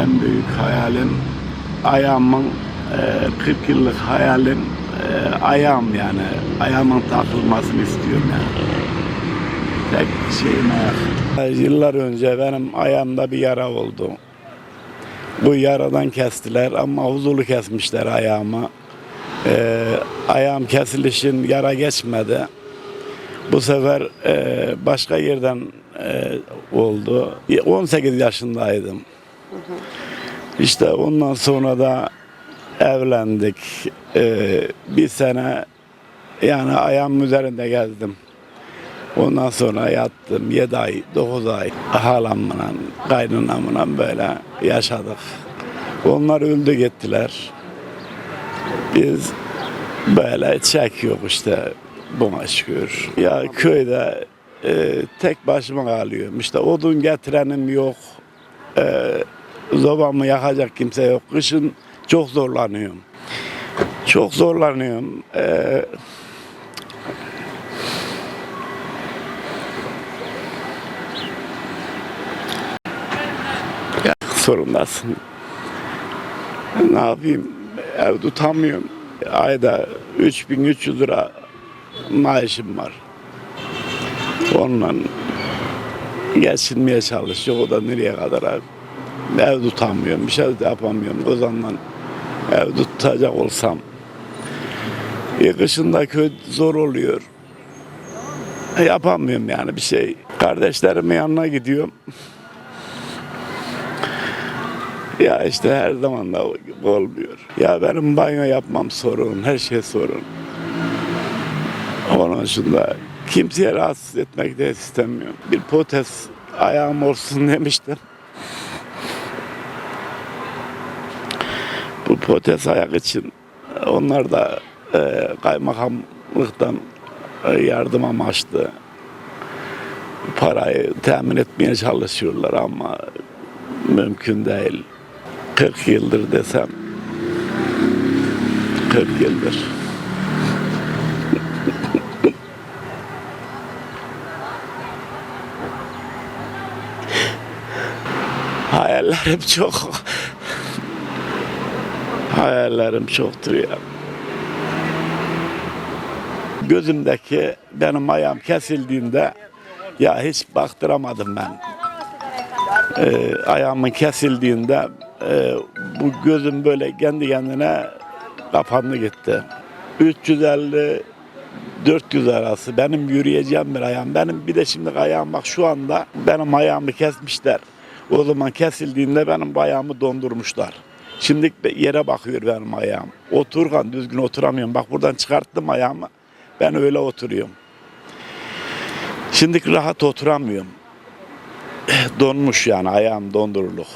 en büyük hayalim ayağımın e, 40 yıllık hayalim e, ayağım yani ayağımın takılmasını istiyorum yani. Tek şeyim ayak. Yıllar önce benim ayağımda bir yara oldu. Bu yaradan kestiler ama huzurlu kesmişler ayağımı. E, ayağım kesilişin yara geçmedi. Bu sefer e, başka yerden e, oldu. 18 yaşındaydım. İşte ondan sonra da evlendik. E, bir sene yani ayağımın üzerinde gezdim. Ondan sonra yattım 7 ay, 9 ay halamla, kaynanamla böyle yaşadık. Onlar öldü gittiler. Biz böyle çekiyor işte buna şükür. Ya köyde e, tek başıma kalıyorum. İşte odun getirenim yok. E, zobamı yakacak kimse yok. Kışın çok zorlanıyorum. Çok zorlanıyorum. E, ya, sorundasın. Ne yapayım? Ev tutamıyorum. Ayda 3300 lira maaşım var. Onunla geçinmeye çalışıyor. O da nereye kadar abi? Ev tutamıyorum. Bir şey de yapamıyorum. O zaman ev tutacak olsam. E, kışında köy zor oluyor. E, yapamıyorum yani bir şey. Kardeşlerimin yanına gidiyorum. Ya işte her zaman da olmuyor. Ya benim banyo yapmam sorun, her şey sorun. Onun dışında kimseye rahatsız etmek de istemiyorum. Bir potes ayağım olsun demiştim. Bu potes ayak için onlar da e, kaymakamlıktan e, yardım amaçlı parayı temin etmeye çalışıyorlar ama mümkün değil. 40 yıldır desem 40 yıldır. Hayallerim çok. Hayallerim çoktur ya. Gözümdeki benim ayağım kesildiğinde ya hiç baktıramadım ben. Ee, ayağımın kesildiğinde e, bu gözüm böyle kendi kendine kapandı gitti. 350 400 arası benim yürüyeceğim bir ayağım. Benim bir de şimdi ayağım bak şu anda benim ayağımı kesmişler. O zaman kesildiğinde benim ayağımı dondurmuşlar. Şimdi yere bakıyor benim ayağım. Oturgan düzgün oturamıyorum. Bak buradan çıkarttım ayağımı. Ben öyle oturuyorum. Şimdi rahat oturamıyorum. Eh, donmuş yani ayağım donduruluk.